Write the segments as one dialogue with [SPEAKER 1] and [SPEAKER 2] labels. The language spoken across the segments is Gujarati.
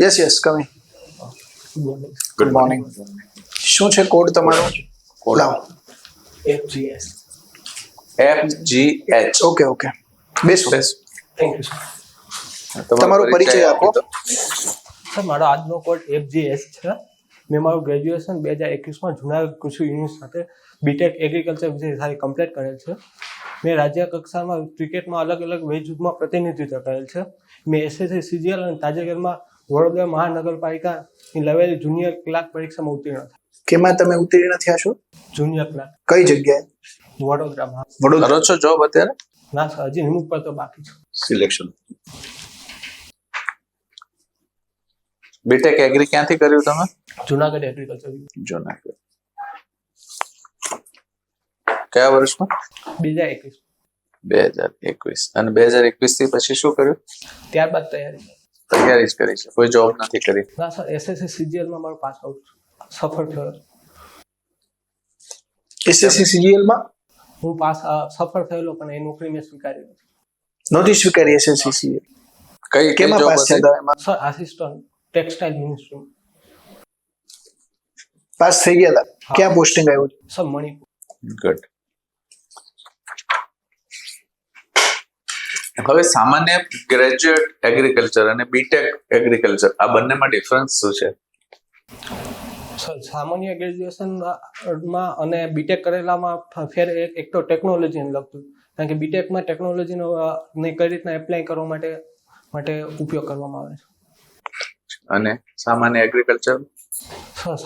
[SPEAKER 1] Yes yes come in good morning શું છે કોડ તમારો? લાવો.
[SPEAKER 2] FGS.
[SPEAKER 3] F G H
[SPEAKER 1] okay okay બેસો
[SPEAKER 2] થેન્ક યુ સર
[SPEAKER 1] તમારો પરિચય આપો.
[SPEAKER 2] સર મારો આજનો કોડ FGS છે. મેં મારું ગ્રેજ્યુએશન બે હજાર એકવીસમાં જુનાગઢ કૃષિ યુનિવર્સિટી સાથે બીટેક એગ્રીકલ્ચર વિષય સાથે કમ્પ્લીટ કરેલ છે. મેં રાજ્ય કક્ષામાં ક્રિકેટમાં અલગ અલગ વેજ જૂથમાં પ્રતિનિધિત્વ કરેલ છે. મેં એસએસસી સીજીએલ અને તાજેતરમાં વડોદરા મહાનગરપાલિકાની લેવલ જુનિયર ક્લાર્ક પરીક્ષામાં ઉત્તીર્ણ થયા.
[SPEAKER 1] કેમાં તમે ઉત્તીર્ણ થયા છો?
[SPEAKER 2] જુનિયર ક્લાર્ક
[SPEAKER 1] કઈ જગ્યાએ?
[SPEAKER 2] વડોદરામાં
[SPEAKER 1] વડોદરા.
[SPEAKER 3] છો જોબ અત્યારે?
[SPEAKER 2] ના સર હજી નિમણૂક પર તો બાકી છે.
[SPEAKER 3] સિલેક્શન બીટેક એગ્રી ક્યાંથી કર્યું તમે?
[SPEAKER 2] જુનાગઢ એગ્રીકલ્ચર
[SPEAKER 3] જુનાગઢ. કયા વર્ષમાં?
[SPEAKER 2] બે હજાર એકવીસ.
[SPEAKER 3] બે હજાર એકવીસ. અને બે હજાર એકવીસથી પછી શું કર્યું?
[SPEAKER 2] ત્યારબાદ તૈયારી.
[SPEAKER 3] તૈયારી જ કરી છે. કોઈ જોબ નથી કરી.
[SPEAKER 2] ના સર એસએસસી સીજીએલમાં મારો પાસ આઉટ સફળ થયો.
[SPEAKER 1] એસએસસી સીજીએલમાં?
[SPEAKER 2] હું પાસ સફળ થયેલો પણ એ નોકરી મેં સ્વીકારી નથી.
[SPEAKER 1] નહોતી સ્વીકારી એસએસસી સીજીએલ
[SPEAKER 3] કઈ
[SPEAKER 1] કેમાં પાસ થયા?
[SPEAKER 2] Sir assistant textile ministry
[SPEAKER 1] pass થઈ ગયા હતા ક્યાં પોસ્ટિંગ આવ્યું
[SPEAKER 2] સર મણિપુર.
[SPEAKER 3] ગુડ હવે સામાન્ય ગ્રેજ્યુએટ એગ્રીકલ્ચર અને બીટેક એગ્રીકલ્ચર આ બંનેમાં ડિફરન્સ શું છે?
[SPEAKER 2] સર સામાન્ય ગ્રેજ્યુએશનમાં અને બીટેક કરેલામાં ફેર એક તો ટેકનોલોજીને લગતું. કારણ કે બીટેકમાં ટેકનોલોજીનો ને કઈ રીતના એપ્લાય કરવા માટે માટે ઉપયોગ કરવામાં આવે છે.
[SPEAKER 3] અને સામાન્ય એગ્રીકલ્ચર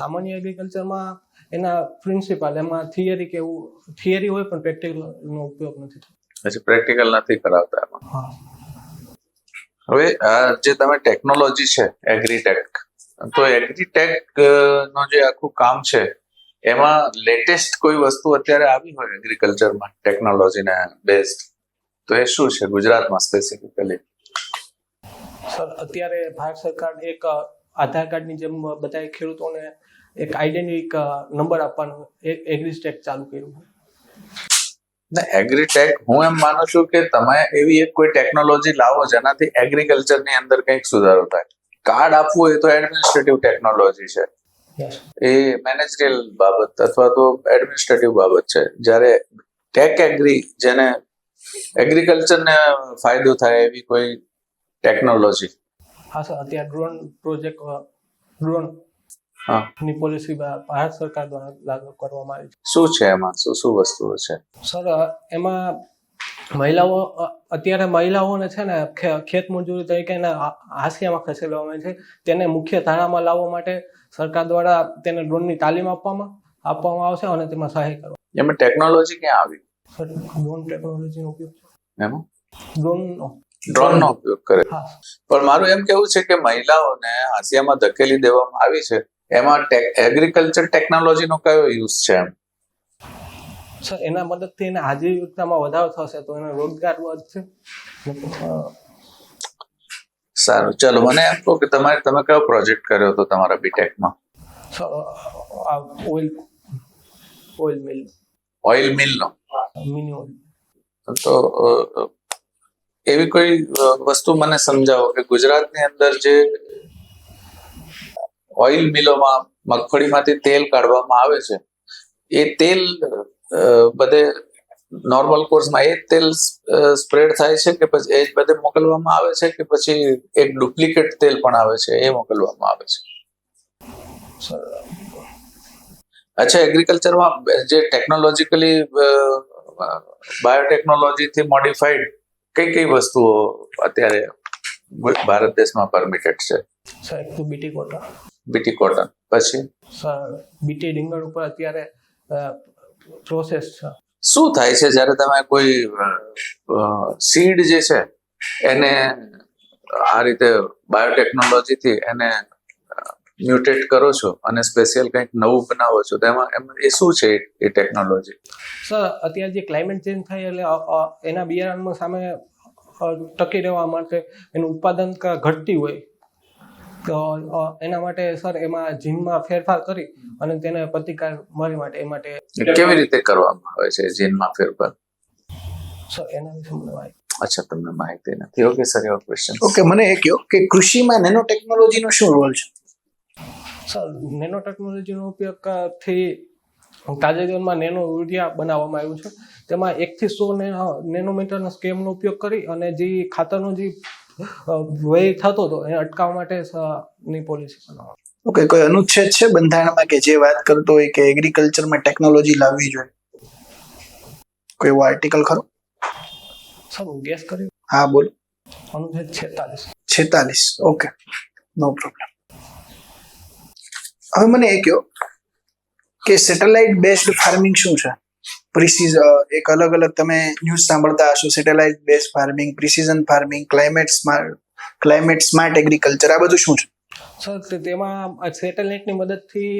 [SPEAKER 2] સામાન્ય એગ્રીકલ્ચરમાં એના પ્રિન્સિપાલ એમાં થિયરી કે એવું થિયરી હોય પણ પ્રેક્ટિકલનો ઉપયોગ નથી થતો.
[SPEAKER 3] પછી પ્રેક્ટિકલ નથી કરાવતા એમાં. હવે આ જે તમે ટેકનોલોજી છે એગ્રીટેક તો એગ્રીટેક નો જે આખું કામ છે એમાં લેટેસ્ટ કોઈ વસ્તુ અત્યારે આવી હોય એગ્રીકલ્ચરમાં ટેકનોલોજીના બેસ્ડ તો એ શું છે ગુજરાતમાં સ્પેસિફિકલી
[SPEAKER 2] સર અત્યારે ભારત સરકાર એક આધાર કાર્ડની જેમ બધા ખેડૂતોને એક આઈડેન્ટિટી નંબર આપવાનો એક એગ્રીસ્ટેક ચાલુ કર્યું.
[SPEAKER 3] એગ્રીટેક હું એમ માનું છું કે તમે એવી એક કોઈ ટેકનોલોજી લાવો જેનાથી એગ્રીકલ્ચરની અંદર કંઈક સુધારો થાય. કાર્ડ આપવું એ તો એડમિનિસ્ટ્રેટિવ ટેકનોલોજી છે. એ મેનેજરિયલ બાબત અથવા તો એડમિનિસ્ટ્રેટિવ બાબત છે. જ્યારે ટેક એગ્રી જેને એગ્રીકલ્ચરને ફાયદો થાય એવી કોઈ ટેકનોલોજી
[SPEAKER 2] હા સર અત્યારે ડ્રોન પ્રોજેક્ટ ડ્રોન ની પોલિસી ભારત સરકાર દ્વારા લાગુ કરવામાં આવી છે.
[SPEAKER 3] શું છે એમાં? શું શું વસ્તુઓ છે?
[SPEAKER 2] સર એમાં મહિલાઓ અત્યારે મહિલાઓને છે ને ખેત મજૂરી તરીકે એના આ- ખસેડવામાં આવે છે. તેને મુખ્ય ધારામાં લાવવા માટે સરકાર દ્વારા તેને ડ્રોનની તાલીમ આપવામાં આપવામાં આવશે અને તેમાં સહાય કરવા.
[SPEAKER 3] એમાં ટેકનોલોજી ક્યાં આવી?
[SPEAKER 2] સર ડ્રોન ટેકનોલોજીનો ઉપયોગ છે.
[SPEAKER 3] એમાં?
[SPEAKER 2] ડ્રોનનો.
[SPEAKER 3] ડ્રોનનો ઉપયોગ કરે. પણ મારું એમ કેવું છે કે મહિલાઓને હાસિયામાં ધકેલી દેવામાં આવી છે. એમાં એગ્રીકલ્ચર ટેકનોલોજીનો કયો યુઝ છે એમ?
[SPEAKER 2] સર એના મદદથી એને આજીવિકતામાં વધારો થશે તો એનો રોજગાર વધશે.
[SPEAKER 3] સારું ચલો મને એમ કહો કે તમારે તમે કયો પ્રોજેક્ટ કર્યો હતો તમારા બીટેકમાં
[SPEAKER 2] ઓઇલ ઓઇલ મિલ
[SPEAKER 3] ઓઇલ મિલનો
[SPEAKER 2] મિની ઓઇલ
[SPEAKER 3] તો એવી કોઈ વસ્તુ મને સમજાવો કે ગુજરાતની અંદર જે ઓઇલ મિલોમાં મગફળીમાંથી તેલ કાઢવામાં આવે છે. એ તેલ બધે નોર્મલ કોર્સમાં એ તેલ સ્પ્રેડ થાય છે કે પછી એ જ બધે મોકલવામાં આવે છે કે પછી એક ડુપ્લિકેટ તેલ પણ આવે છે એ મોકલવામાં આવે છે. અચ્છા એગ્રીકલ્ચરમાં જે ટેકનોલોજીકલી બાયોટેકનોલોજીથી મોડિફાઈડ કઈ કઈ વસ્તુઓ અત્યારે ભારત દેશમાં પરમિટેડ છે?
[SPEAKER 2] સાહેબ, તો બીટી કોટા.
[SPEAKER 3] BT cotton. પછી?
[SPEAKER 2] બીટી રીંગણ ઉપર અત્યારે પ્રોસેસ છે.
[SPEAKER 3] શું થાય છે જ્યારે તમે કોઈ સીડ જે છે એને આ રીતે બાયોટેકનોલોજીથી એને મ્યુટેટ કરો છો અને સ્પેશિયલ કંઈક નવું બનાવો છો તો એમાં એ શું છે એ ટેકનોલોજી
[SPEAKER 2] સર અત્યારે જે ક્લાઇમેટ ચેન્જ થાય એટલે એના બિયારણમાં સામે ટકી રહેવા માટે એનું ઉત્પાદન ઘટતી હોય. તો એના માટે સર એમાં જીનમાં ફેરફાર કરી અને તેને પ્રતિકાર મળે માટે એ માટે
[SPEAKER 3] કેવી રીતે કરવામાં આવે છે જીનમાં ફેરફાર?
[SPEAKER 2] સર એના વિશે મને માહિતી
[SPEAKER 3] અચ્છા તમને માહિતી નથી. Okay sir your question
[SPEAKER 1] okay મને એ કહો કે કૃષિમાં નેનો ટેકનોલોજીનો શું રોલ છે?
[SPEAKER 2] સર નેનો ટેકનોલોજીનો ઉપયોગથી તાજેતરમાં નેનો યુરિયા બનાવવામાં આવ્યું છે. તેમાં એકથી સો નેનોમીટરના સ્કેમનો ઉપયોગ કરી અને જે ખાતરનો જે વ્યય થતો હતો એને અટકાવવા માટે ની પોલિસી બનાવવા.
[SPEAKER 1] ઓકે કોઈ અનુચ્છેદ છે બંધારણમાં કે જે વાત કરતો હોય કે એગ્રીકલ્ચરમાં ટેકનોલોજી લાવવી જોઈએ? કોઈ એવો આર્ટિકલ ખરો?
[SPEAKER 2] સર હું ગેસ કર્યો
[SPEAKER 1] હા બોલો.
[SPEAKER 2] અનુચ્છેદ છેતાલીસ.
[SPEAKER 1] છેતાલીસ ઓકે. નો પ્રોબ્લેમ હવે મને એ કહો કે સેટેલાઇટ બેસ્ડ ફાર્મિંગ શું છે? પ્રિસીઝ એક અલગ અલગ તમે ન્યૂઝ સાંભળતા હશો satellite base farming precision farming climate smart climate smart agriculture આ બધું શું છે?
[SPEAKER 2] સર તેમાં સેટેલાઇટની મદદથી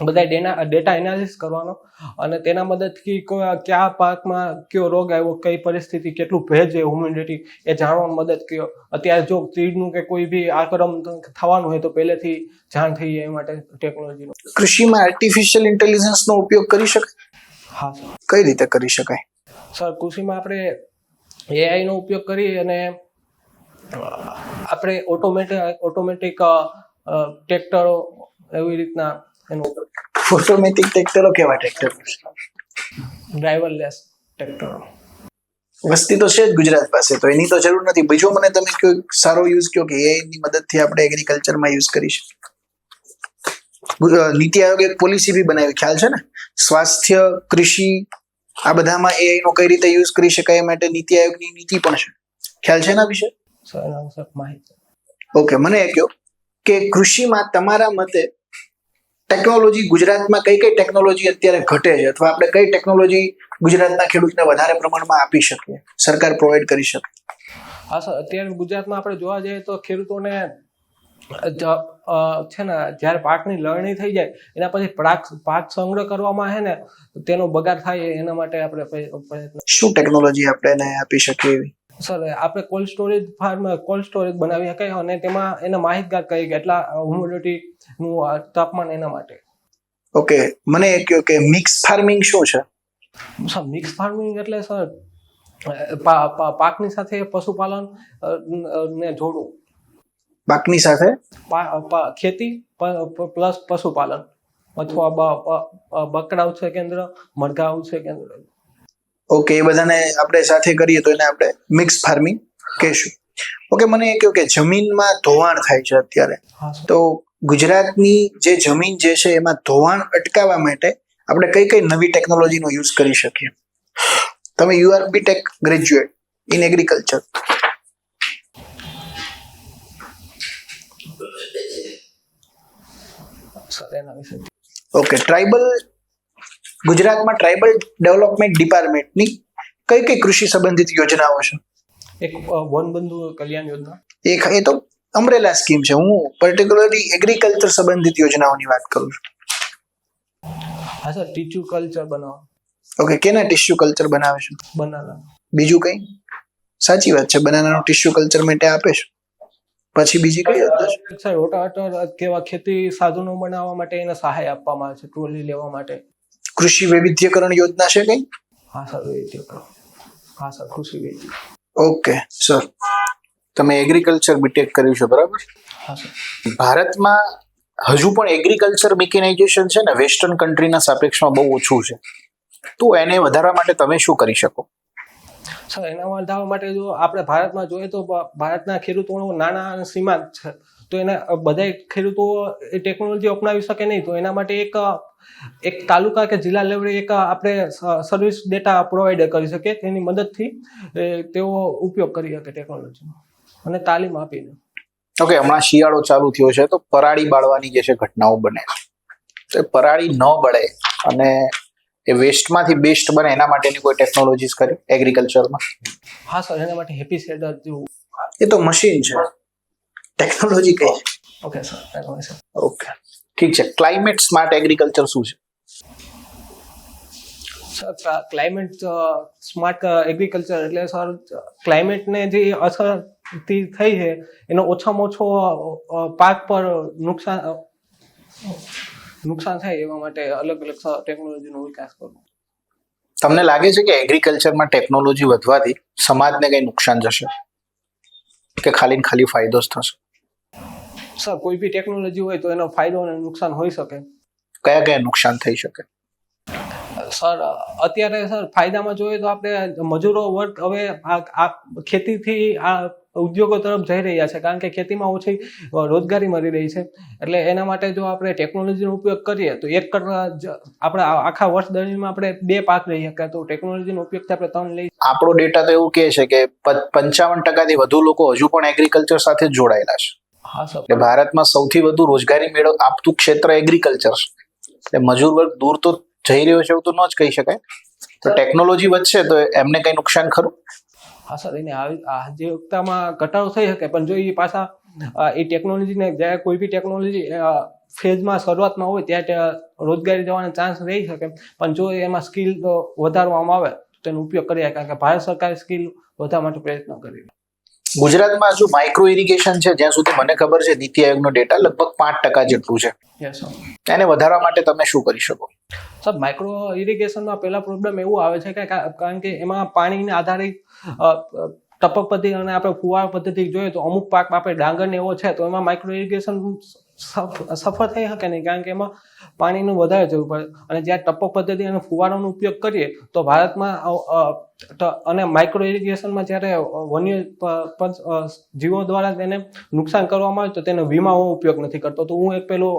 [SPEAKER 2] બધા ડેના ડેટા એનાલિસિસ કરવાનો અને તેના મદદથી કયા પાકમાં કયો રોગ આવ્યો કઈ પરિસ્થિતિ કેટલું ભેજ હ્યુમિડિટી એ જાણવામાં મદદ કર્યો અત્યારે જો તીડનું કે કોઈ બી આક્રમ થવાનું હોય તો પહેલેથી જાણ થઈ જાય એ માટે ટેકનોલોજીનો
[SPEAKER 1] કૃષિમાં આર્ટિફિશિયલ ઇન્ટેલિજન્સનો ઉપયોગ કરી શકાય?
[SPEAKER 2] હા. સર
[SPEAKER 1] કઈ રીતે કરી શકાય?
[SPEAKER 2] સર કૃષિમાં આપણે એઆઈનો ઉપયોગ કરી અને આપણે ઓટોમેટિક ઓટોમેટિક ટ્રેક્ટરો એવી રીતના એનો
[SPEAKER 1] ઓટોમેટિક ટ્રેક્ટરો કેવા ટ્રેક્ટર
[SPEAKER 2] ડ્રાઈવરલેસ ટ્રેક્ટરો
[SPEAKER 1] વસ્તી તો છે જ ગુજરાત પાસે તો એની તો જરૂર નથી. બીજો મને તમે કયો સારો યુઝ કયો કે એઆઈની ની મદદથી આપણે એગ્રીકલ્ચરમાં યુઝ કરી શકીએ? નીતિ આયોગ એક પોલિસી બી બનાવી ખ્યાલ છે ને? સ્વાસ્થ્ય કૃષિ આ બધામાં એઆઈ નો કઈ રીતે યુઝ કરી શકાય એ માટે નીતિ આયોગની નીતિ પણ છે. ખ્યાલ છે એના વિશે? ઓકે મને એ કહો કે કૃષિમાં તમારા મતે ટેકનોલોજી ગુજરાતમાં કઈ કઈ ટેકનોલોજી અત્યારે ઘટે છે અથવા આપણે કઈ ટેકનોલોજી ગુજરાતના ખેડૂતને વધારે પ્રમાણમાં આપી શકીએ? સરકાર પ્રોવાઈડ કરી શકે.
[SPEAKER 2] હા સર અત્યારે ગુજરાતમાં આપણે જોવા જઈએ તો ખેડૂતોને છે ને જ્યારે પાકની લણણી થઈ જાય એના પછી પાક પાક સંગ્રહ કરવામાં છે ને તેનો બગાડ થાય એના માટે આપણે પ્રયત્ન
[SPEAKER 1] શું ટેકનોલોજી આપણે એને આપી શકીએ એવી?
[SPEAKER 2] સર આપણે cold storage farm cold storage બનાવી શકાય અને તેમાં એને માહિતગાર કરી કે એટલા હ્યુમિડિટી નું તાપમાન એના માટે.
[SPEAKER 1] ઓકે મને એ કહો કે મિક્સ ફાર્મિંગ શું છે?
[SPEAKER 2] સર મિક્સ ફાર્મિંગ એટલે સર પાકની સાથે પશુપાલન ને જોડવું.
[SPEAKER 1] પાકની સાથે?
[SPEAKER 2] ખેતી પ્લસ પશુપાલન. અથવા બકરા ઉછેર કેન્દ્ર મરઘા ઉછેર કેન્દ્ર.
[SPEAKER 1] ઓકે એ બધાને આપણે સાથે કરીએ તો એને આપણે મિક્સ ફાર્મિંગ કહેશું. ઓકે મને એ કહ્યું કે જમીનમાં ધોવાણ થાય છે અત્યારે. તો ગુજરાતની જે જમીન જે છે એમાં ધોવાણ અટકાવવા માટે આપણે કઈ કઈ નવી ટેકનોલોજીનો યુઝ કરી શકીએ? તમે you are B Tech graduate in agriculture
[SPEAKER 2] sir એના વિશે
[SPEAKER 1] ઓકે ટ્રાઇબલ ગુજરાતમાં ટ્રાઇબલ ડેવલપમેન્ટ ડિપાર્ટમેન્ટની કઈ કઈ કૃષિ સંબંધિત યોજનાઓ છે?
[SPEAKER 2] એક વન વનબંધુ કલ્યાણ યોજના.
[SPEAKER 1] એક એ તો અમરેલા સ્કીમ છે. હું પર્ટિક્યુલરલી એગ્રીકલ્ચર સંબંધિત યોજનાઓની વાત કરું છું.
[SPEAKER 2] હા સર ટીચ્યુ કલ્ચર બનાવો.
[SPEAKER 1] ઓકે કેના ટીશ્યુ કલ્ચર બનાવે છે?
[SPEAKER 2] બનાના
[SPEAKER 1] બીજું કઈ? સાચી વાત છે. બનાનાનું ટીશ્યુ કલ્ચર માટે આપે છે? પછી બીજી કઈ
[SPEAKER 2] સર રોટાવેટર કેવા ખેતી સાધનો બનાવવા માટે એને સહાય આપવામાં આવે છે ટ્રોલી લેવા માટે?
[SPEAKER 1] કૃષિ વૈવિધ્યકરણ યોજના છે કઈ?
[SPEAKER 2] હા સર વૈવિધ્યકરણ. હા સર કૃષિ વૈવિધ્ય
[SPEAKER 1] ઓકે સર. તમે એગ્રીકલ્ચર બીટેક કર્યું છે બરાબર?
[SPEAKER 2] હા સર.
[SPEAKER 1] ભારતમાં હજુ પણ એગ્રીકલ્ચર મિકેનાઇઝેશન છે ને વેસ્ટર્ન કન્ટ્રીના સાપેક્ષમાં બહુ ઓછું છે. તો એને વધારવા માટે તમે શું કરી શકો?
[SPEAKER 2] સર એના વધારવા માટે જો આપણે ભારતમાં જોઈએ તો ભારતના ખેડૂતો નાના સીમાંત છે. તો એના બધા ખેડૂતો એ ટેકનોલોજી અપનાવી શકે નહીં. તો એના માટે એક એક તાલુકા કે જિલ્લા લેવલે એક આપણે સર્વિસ ડેટા પ્રોવાઈડ કરી શકીએ. તેની મદદથી તેઓ ઉપયોગ કરી શકે ટેકનોલોજીનો અને તાલીમ આપીને.
[SPEAKER 1] ઓકે હમણાં શિયાળો ચાલુ થયો છે, તો પરાળી બાળવાની જે છે ઘટનાઓ બને તો પરાળી ન બળે અને એ વેસ્ટમાંથી બેસ્ટ બને એના માટેની કોઈ ટેકનોલોજીસ કરી એગ્રીકલ્ચરમાં
[SPEAKER 2] હા સર એના માટે હેપી સેડર જેવું.
[SPEAKER 1] એ તો મશીન છે. ટેકનોલોજી કઈ
[SPEAKER 2] ઓકે સર
[SPEAKER 1] ઓકે ઠીક છે. ક્લાઇમેટ સ્માર્ટ એગ્રીકલ્ચર શું છે?
[SPEAKER 2] સર ક્લાઇમેટ સ્માર્ટ એગ્રીકલ્ચર એટલે સર ક્લાઇમેટને જે અસર થઈ છે એનો ઓછામાં ઓછો પાક પર નુકસાન નુકસાન થાય એવા માટે અલગ અલગ ટેકનોલોજીનો વિકાસ કરવો.
[SPEAKER 4] તમને લાગે છે કે એગ્રીકલ્ચરમાં ટેકનોલોજી વધવાથી સમાજને કઈ નુકસાન જશે? કે ખાલી ને ખાલી ફાયદો જ થશે?
[SPEAKER 2] સર કોઈ બી ટેકનોલોજી હોય તો એનો ફાયદો અને નુકસાન હોઈ શકે.
[SPEAKER 4] કયા કયા નુકસાન થઈ શકે?
[SPEAKER 2] સર અત્યારે સર ફાયદામાં જોઈએ તો આપણે મજૂરો વર્ગ હવે આ આ ખેતીથી આ ઉદ્યોગો તરફ જઈ રહ્યા છે કારણ કે ખેતીમાં ઓછી રોજગારી મળી રહી છે. એટલે એના માટે જો આપણે ટેકનોલોજીનો ઉપયોગ કરીએ તો એક આપણે આખા વર્ષ દરમિયાન આપણે બે પાક લઈ શકીએ તો ટેકનોલોજીનો ઉપયોગ આપણે ત્રણ લઈ
[SPEAKER 4] આપણો ડેટા તો એવું કહે છે કે પંચાવન ટકાથી વધુ લોકો હજુ પણ એગ્રીકલ્ચર સાથે જોડાયેલા છે.
[SPEAKER 2] હા સર.
[SPEAKER 4] ભારતમાં સૌથી વધુ રોજગારી મેળવ આપતું ક્ષેત્ર એગ્રીકલ્ચર છે. મજૂર વર્ગ દૂર તો જઈ રહ્યો છે એવું તો ન જ કહી શકાય. તો ટેકનોલોજી વધશે તો એમને કઈ નુકસાન ખરું?
[SPEAKER 2] હા સર, એને આવી વખતમાં ઘટાડો થઈ શકે, પણ જો એ પાછા એ ટેકનોલોજીને જ્યારે કોઈ બી ટેકનોલોજી ફેઝમાં શરૂઆતમાં હોય ત્યાં રોજગારી જવાનો ચાન્સ રહી શકે. પણ જો એમાં સ્કિલ વધારવામાં આવે, તો તેનો ઉપયોગ કરીએ કારણ કે ભારત સરકારે સ્કિલ વધારવા માટે પ્રયત્ન કરી
[SPEAKER 4] ગુજરાતમાં શું માઇક્રો ઇરિગેશન છે જ્યાં સુધી મને ખબર છે નીતિ આયોગનો ડેટા લગભગ પાંચ ટકા જેટલું છે. એને વધારવા માટે તમે શું કરી શકો?
[SPEAKER 2] સર માઇક્રો ઇરિગેશનમાં પહેલા પ્રોબ્લેમ એવું આવે છે કે કારણ કે એમાં પાણીને આધારિત ટપક પદ્ધતિ અને આપણે ફુવારા પદ્ધતિ જોઈએ તો અમુક પાક આપણે ડાંગર ને એવો છે તો એમાં માઇક્રો ઇરિગેશન સફળ થઈ શકે નહીં. કારણ કે એમાં પાણીનું વધારે જરૂર પડે. અને જ્યારે ટપક પદ્ધતિ અને ફુવારાનો ઉપયોગ કરીએ તો ભારતમાં અને માઇક્રો ઇરિગેશનમાં જ્યારે વન્ય જીવો દ્વારા તેને નુકસાન કરવામાં આવે તો તેનો વીમા હું ઉપયોગ નથી કરતો. તો હું એક પેલું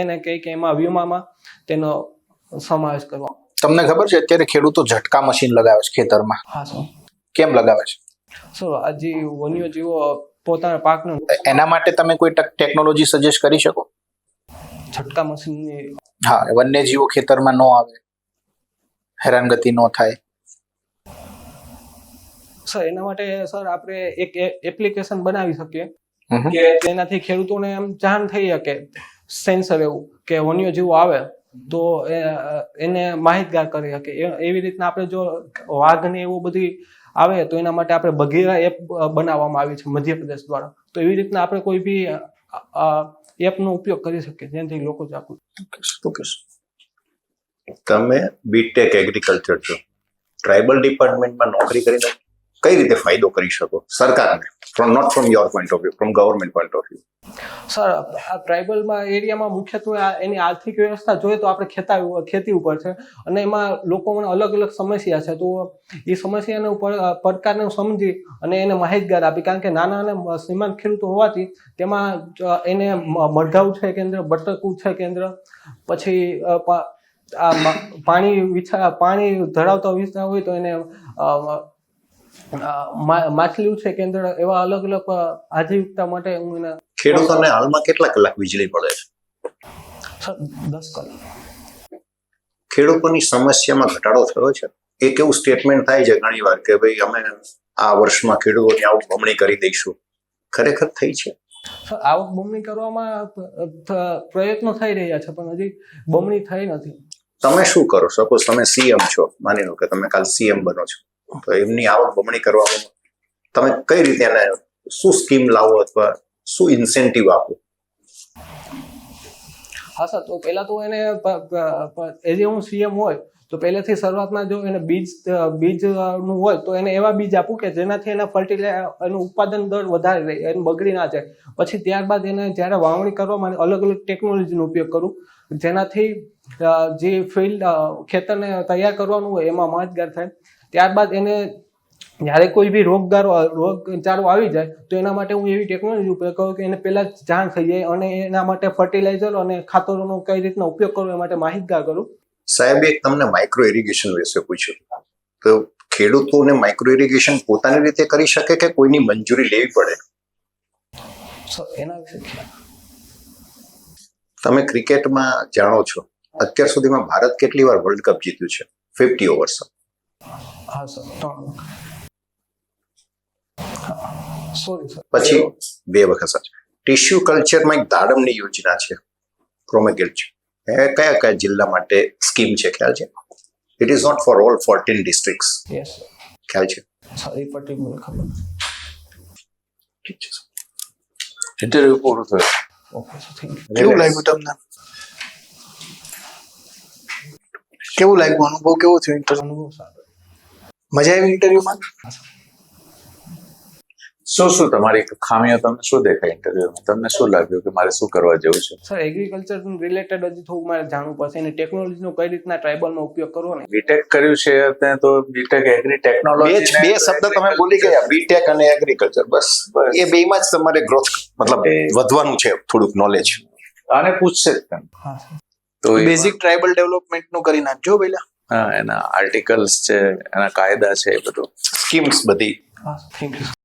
[SPEAKER 2] એને કહી કે એમાં વીમામાં તેનો સમાવેશ કરવા.
[SPEAKER 4] તમને ખબર છે અત્યારે ખેડૂતો ઝટકા મશીન લગાવે છે ખેતરમાં.
[SPEAKER 2] હા સર
[SPEAKER 4] કેમ લગાવે છે?
[SPEAKER 2] સર આ જે વન્ય જીવો પોતાના પાકનું
[SPEAKER 4] એના માટે તમે કોઈ ટેકનોલોજી સજેસ્ટ કરી શકો?
[SPEAKER 2] છટકા મશીન
[SPEAKER 4] હા વન્યજીવો ખેતરમાં ન આવે. હેરાનગતિ ન થાય.
[SPEAKER 2] સર એના માટે સર આપણે એક એપ્લિકેશન બનાવી શકીએ કે તેનાથી ખેડૂતોને એમ જાણ થઈ શકે સેન્સર એવું કે વન્ય જીવો આવે તો એને માહિતગાર કરી શકે. એવી રીતના આપણે જો વાઘ ને એવું બધી આવે, તો એના માટે આપણે બઘેરા એપ બનાવવામાં આવી છે મધ્યપ્રદેશ દ્વારા. તો એવી રીતના આપણે કોઈ બી એપનો ઉપયોગ કરી શકીએ, જેનાથી લોકો જાગૃત?
[SPEAKER 5] તમે બીટેક એગ્રીકલ્ચર છો. ટ્રાઇબલ ડિપાર્ટમેન્ટમાં નોકરી કરીને કઈ રીતે ફાયદો કરી શકો? સરકારને from not from your point of view from government point of view
[SPEAKER 2] sir આ ટ્રાઇબલમાં એરિયામાં મુખ્યત્વે એની આર્થિક વ્યવસ્થા જોઈએ તો આપણે ખેતા, ખેતી ઉપર છે. અને એમાં લોકોને અલગ અલગ સમસ્યા છે. તો એ સમસ્યાને ઉપર પડકારને સમજી અને એને માહિતગાર આપી. કારણ કે નાના અને સીમાંત ખેડૂતો હોવાથી તેમાં એને મઢાઉ છે કેન્દ્ર, બટકું છે કેન્દ્ર, પછી આ પાણી પાણી ધરાવતા વિસ્તાર હોય તો એને માછલી ઉછેર કેન્દ્ર એવા અલગ અલગ આજીવિકતા માટે હું એને
[SPEAKER 5] ખેડૂતોને હાલમાં કેટલા કલાક વીજળી પડે છે?
[SPEAKER 2] સર દસ કલાક.
[SPEAKER 5] ખેડૂતોની સમસ્યામાં ઘટાડો થયો છે? એક એવું સ્ટેટમેન્ટ થાય છે ઘણી વાર કે ભાઈ અમે આ વર્ષમાં ખેડૂતોની આવક બમણી કરી દઈશું. ખરેખર થઈ છે?
[SPEAKER 2] આવક બમણી કરવામાં પ્રયત્નો થઈ રહ્યા છે પણ હજી બમણી થઈ નથી.
[SPEAKER 5] તમે શું કરો સપોઝ તમે સીએમ છો માની લો કે તમે કાલ સીએમ બનો છો. એમની આવક બમણી કરવામાં તમે કઈ રીતે એને શું સ્કીમ લાવો અથવા શું ઇન્સેન્ટિવ આપો?
[SPEAKER 2] હા સર તો પહેલાં તો એને એઝ એ હું સીએમ હોય તો પહેલેથી શરૂઆતમાં જો એને બીજ અ, બીજ અ, નું હોય તો એને એવા બીજ આપું કે જેનાથી એના ફર્ટિલાઇઝર એનું ઉત્પાદન દર વધારે રહે એને બગડી ના જાય. પછી ત્યારબાદ એને જ્યારે વાવણી કરવા માટે અલગ અલગ ટેકનોલોજીનો ઉપયોગ કરું. જેનાથી જે ફિલ્ડ ખેતરને તૈયાર કરવાનું હોય એમાં મદદગાર થાય. ત્યારબાદ એને જ્યારે કોઈ બી રોગદારો રોગચાળો આવી જાય તો એના માટે હું એવી ટેકનોલોજી ઉપયોગ કરું કે એને પહેલાં જાણ થઈ જાય અને એના માટે ફર્ટિલાઇઝર અને ખાતરોનો કઈ રીતના ઉપયોગ કરવો એ માટે માહિતગાર કરું.
[SPEAKER 5] સાહેબ એક તમને માઇક્રો ઇરિગેશન વિશે પૂછ્યું. તો ખેડૂતોને માઇક્રો ઇરિગેશન પોતાની રીતે કરી શકે કે કોઈની મંજૂરી લેવી પડે?
[SPEAKER 2] એના વિશે
[SPEAKER 5] તમે ક્રિકેટમાં જાણો છો અત્યાર સુધીમાં ભારત કેટલી વાર વર્લ્ડ કપ જીત્યું છે? ફિફ્ટી ઓવર્સ
[SPEAKER 2] હા સર ત્રણ સોરી સર.
[SPEAKER 5] પછી બે વખત સર ટિશ્યુ કલ્ચરમાં એક દાડમની યોજના છે. પ્રોમેગેટ છે. એ કયા કયા જિલ્લા માટે સ્કીમ છે? ખ્યાલ છે? It is not for all fourteen district
[SPEAKER 2] yes
[SPEAKER 5] ખ્યાલ છે?
[SPEAKER 2] સારી એ મને ખબર.
[SPEAKER 5] ઠીક છે
[SPEAKER 3] ઇન્ટરવ્યુ પૂરું થયું.
[SPEAKER 2] ઓકે સર થેન્ક યુ
[SPEAKER 1] કેવું લાગ્યું તમને? કેવું લાગ્યું? અનુભવ કેવો થયો ઇન્ટરવ્યુ
[SPEAKER 2] અનુભવ સારો.
[SPEAKER 1] મજા આવી ઇન્ટરવ્યુમાં
[SPEAKER 3] શું શું તમારી ખામીઓ તમને શું દેખાય ઇન્ટરવ્યુમાં તમને શું લાગ્યું કે મારે શું કરવા જેવું છે?
[SPEAKER 2] સર એગ્રીકલ્ચર રિલેટેડ હજી થોડું મારે જાણવું પડશે. અને ટેકનોલોજીનો કઈ રીતના ટ્રાઇબલમાં ઉપયોગ કરવો ને?
[SPEAKER 3] બીટેક કર્યું છે અત્યારે તો બીટેક એગ્રી ટેકનોલોજી
[SPEAKER 5] બે શબ્દ તમે બોલી ગયા. બીટેક અને એગ્રીકલ્ચર બસ.
[SPEAKER 3] બસ.
[SPEAKER 5] એ બેમાં જ તમારે ગ્રોથ મતલબ વધવાનું છે થોડુંક નોલેજ
[SPEAKER 3] આને પૂછશે જ તમે. તો બેઝિક
[SPEAKER 1] ટ્રાઇબલ ડેવલપમેન્ટનું કરી નાખજો પેલા
[SPEAKER 3] એના આર્ટિકલ્સ છે એના કાયદા છે એ બધું.
[SPEAKER 5] સ્કીમ્સ બધી.
[SPEAKER 2] Thank you